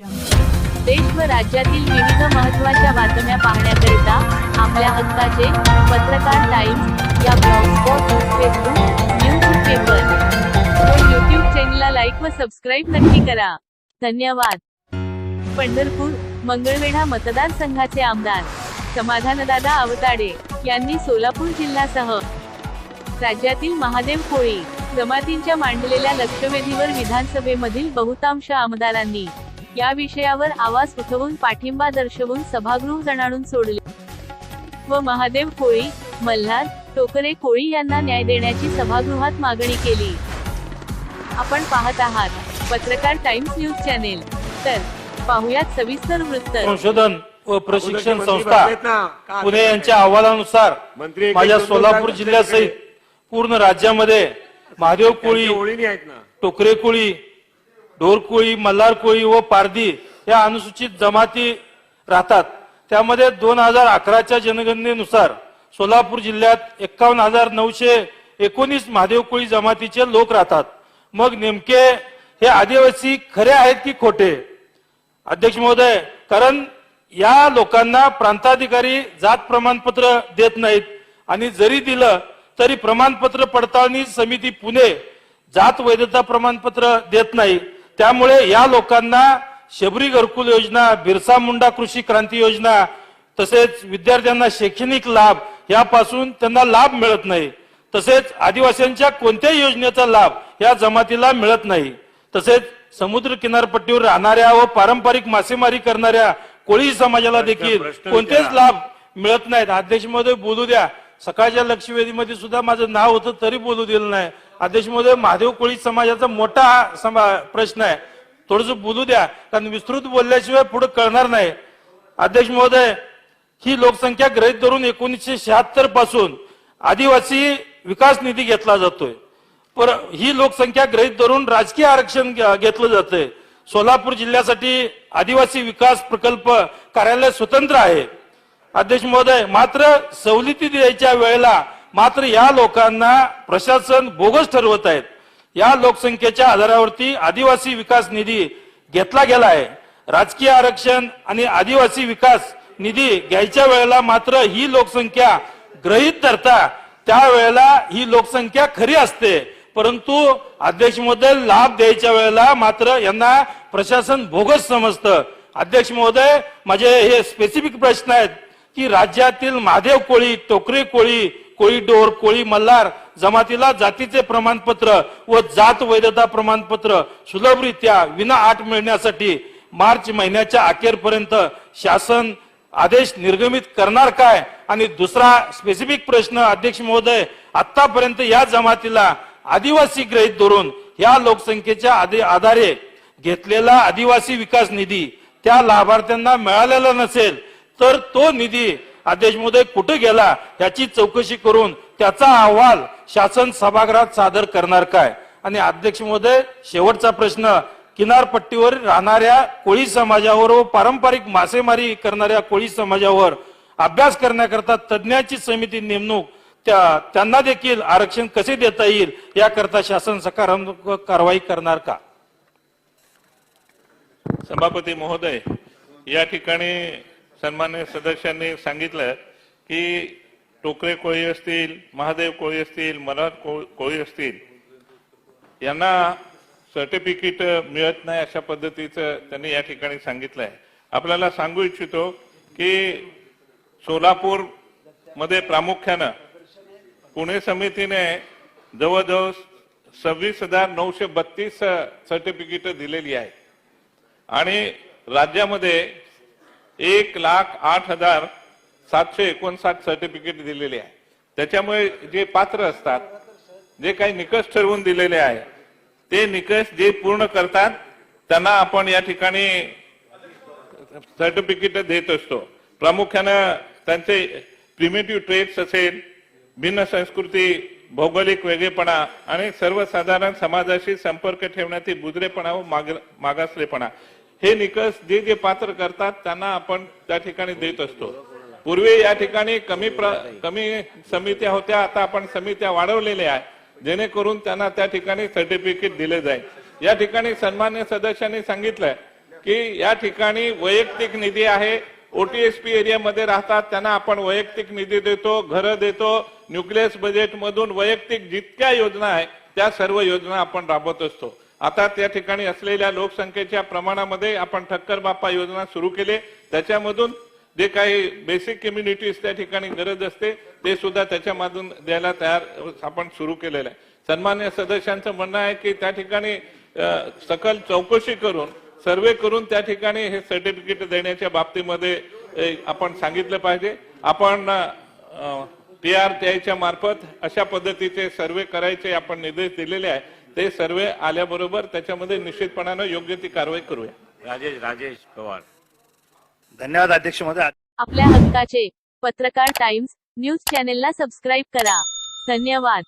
देश व राज्यातील विविध महत्त्वाच्या बातम्या पाहण्याकरिता आपल्या हक्काचे पत्रकार टाइम्स या ब्लॉगस्पॉट फेसबुक न्यूज पेपर व यूट्यूब चॅनलला लाईक व सबस्क्राईब नक्की करा. धन्यवाद. पंढरपूर मंगळवेढा मतदारसंघाचे आमदार समाधानदादा अवताडे यांनी सोलापूर जिल्ह्यासह राज्यातील महादेव कोळी जमातींच्या मांडलेल्या लक्षवेधीवर विधानसभेमधील बहुतांश आमदारांनी या विषयावर आवाज उठवून पाठिंबा दर्शवून सभागृह जणाडून सोडले. व महादेव कोळी मल्हार टोकरे कोळी यांना न्याय देण्याची सभागृहात मागणी केली. आपण पाहत आहात पत्रकार टाइम्स न्यूज चॅनेल. तर पाहुयात सविस्तर वृत्त. संशोधन व प्रशिक्षण संस्था पुणे यांच्या अहवालानुसार माझ्या सोलापूर जिल्ह्यासहित. पूर्ण राज्यामध्ये महादेव कोळी टोकरे कोळी ढोरकोळी मल्हारकोळी मल्हार कोळी व पारधी या अनुसूचित जमाती राहतात. त्यामध्ये दोन हजार अकराच्या जनगणनेनुसार सोलापूर जिल्ह्यात एक्कावन्न हजार नऊशे एकोणीस महादेव कोळी जमातीचे लोक राहतात. मग नेमके हे आदिवासी खरे आहेत की खोटे? अध्यक्ष महोदय कारण या लोकांना प्रांताधिकारी जात प्रमाणपत्र देत नाहीत आणि जरी दिलं तरी प्रमाणपत्र पडताळणी समिती पुणे जात वैधता प्रमाणपत्र देत नाही. त्यामुळे या लोकांना शबरी घरकुल योजना बिरसा मुंडा कृषी क्रांती योजना तसेच विद्यार्थ्यांना शैक्षणिक लाभ यापासून त्यांना लाभ मिळत नाही. तसेच आदिवासींच्या कोणत्याही योजनेचा लाभ या जमातीला मिळत नाही. तसेच समुद्र किनारपट्टीवर राहणाऱ्या व पारंपरिक मासेमारी करणाऱ्या कोळी समाजाला देखील कोणतेच. लाभ मिळत नाहीत. अध्यक्ष महोदय बोलू द्या. सकाळच्या लक्षवेधीमध्ये सुद्धा माझं नाव होतं तरी बोलू दिलं नाही. अध्यक्ष महोदय महादेव कोळी समाजाचा मोठा हा समा- प्रश्न आहे. थोडस बोलू द्या कारण विस्तृत बोलल्याशिवाय पुढे कळणार नाही. अध्यक्ष महोदय ही लोकसंख्या गृहीत धरून एकोणीसशे शहात्तरपासून आदिवासी विकास निधी घेतला जातोय. पर ही लोकसंख्या गृहीत धरून राजकीय आरक्षण घेतलं जातंय. सोलापूर जिल्ह्यासाठी आदिवासी विकास प्रकल्प कार्यालय स्वतंत्र आहे. अध्यक्ष महोदय मात्र सवलती द्यायच्या वेळेला मात्र या लोकांना प्रशासन बोगस ठरवत आहेत. या लोकसंख्येच्या आधारावरती आदिवासी विकास निधी घेतला गेला आहे. राजकीय आरक्षण आणि आदिवासी विकास निधी घ्यायच्या वेळेला मात्र ही लोकसंख्या ग्रहित धरता त्यावेळेला ही लोकसंख्या खरी असते. परंतु अध्यक्ष महोदय लाभ द्यायच्या वेळेला मात्र यांना प्रशासन भोगस समजतं. अध्यक्ष महोदय माझे हे स्पेसिफिक प्रश्न आहेत. की राज्यातील महादेव कोळी टोकरे कोळी कोळीडोर कोळी मल्हार जमातीला जातीचे प्रमाणपत्र व जात वैधता प्रमाणपत्र सुलभरित्या विना आठ मिळण्यासाठी मार्च महिन्याच्या अखेरपर्यंत शासन आदेश निर्गमित करणार काय? आणि दुसरा स्पेसिफिक प्रश्न अध्यक्ष महोदय आतापर्यंत या जमातीला आदिवासी ग्रहित धरून या लोकसंख्येच्या आधी- आधारे घेतलेला आदिवासी विकास निधी त्या लाभार्थ्यांना मिळालेला नसेल तर तो निधी अध्यक्ष महोदय कुठे गेला याची चौकशी करून त्याचा अहवाल शासन सभागृहात सादर करणार काय? आणि अध्यक्ष महोदय शेवटचा प्रश्न किनारपट्टीवर राहणाऱ्या कोळी समाजावर व पारंपरिक मासेमारी करणाऱ्या कोळी समाजावर अभ्यास करण्याकरता तज्ञांची समिती नेमणूक त्या त्यांना देखील आरक्षण कसे देता येईल याकरता शासन सकारात्मक कारवाई करणार का? सभापती महोदय या ठिकाणी सन्मान्य सदस्यांनी सांगितलं की टोकरे कोळी असतील महादेव कोळी असतील मराठ कोळी असतील यांना सर्टिफिकेट मिळत नाही अशा पद्धतीचं त्यांनी या ठिकाणी सांगितलं आहे आपल्याला सांगू इच्छितो की सोलापूरमध्ये प्रामुख्यानं पुणे समितीने जवळजवळ सव्वीस हजार नऊशे बत्तीस सर्टिफिकेट दिलेली आहे आणि राज्यामध्ये एक लाख आठ हजार सातशे एकोणसाठ सर्टिफिकेट दिलेले आहे. त्याच्यामुळे जे पात्र असतात जे काही निकष ठरवून दिलेले आहे ते निकष जे पूर्ण करतात त्यांना आपण या ठिकाणी सर्टिफिकेट देत असतो. प्रामुख्यानं त्यांचे प्रिमेटिव्ह ट्रेड्स असेल भिन्न संस्कृती भौगोलिक वेगळेपणा आणि सर्वसाधारण समाजाशी संपर्क ठेवण्यातील बुजरेपणा व माग- मागासलेपणा. हे निकष जे जे पात्र करतात त्यांना आपण त्या ठिकाणी देत असतो. पूर्वी या ठिकाणी कमी प्र- कमी समित्या होत्या आता आपण समित्या वाढवलेल्या आहे जेणेकरून त्यांना त्या ठिकाणी सर्टिफिकेट दिले जाईल. या ठिकाणी सन्मान्य सदस्यांनी सांगितलंय की या ठिकाणी वैयक्तिक निधी आहे. ओटीएसपी एरियामध्ये राहतात त्यांना आपण वैयक्तिक निधी देतो घरं देतो. न्यूक्लियस बजेट मधून वैयक्तिक जितक्या योजना आहे त्या सर्व योजना आपण राबवत असतो. आता त्या ठिकाणी असलेल्या लोकसंख्येच्या प्रमाणामध्ये आपण ठक्कर बाप्पा योजना सुरू केली. त्याच्यामधून जे काही बेसिक कम्युनिटीज त्या ठिकाणी गरज असते ते सुद्धा त्याच्यामधून द्यायला तयार आपण सुरू केलेलं आहे. सन्मान्य सदस्यांचं म्हणणं आहे की त्या ठिकाणी सकल चौकशी करून सर्वे करून त्या ठिकाणी हे सर्टिफिकेट देण्याच्या बाबतीमध्ये आपण सांगितलं पाहिजे. आपण पी आर च्या मार्फत अशा पद्धतीचे सर्वे करायचे आपण निर्देश दिलेले आहे. ते सर्वे आल्याबरोबर त्याच्यामध्ये निश्चितपणानं योग्य ती कारवाई करूया. राजेश राजेश पवार. धन्यवाद अध्यक्ष महोदय आपल्या हक्काचे पत्रकार टाइम्स न्यूज चॅनेलला सबस्क्राईब करा. धन्यवाद.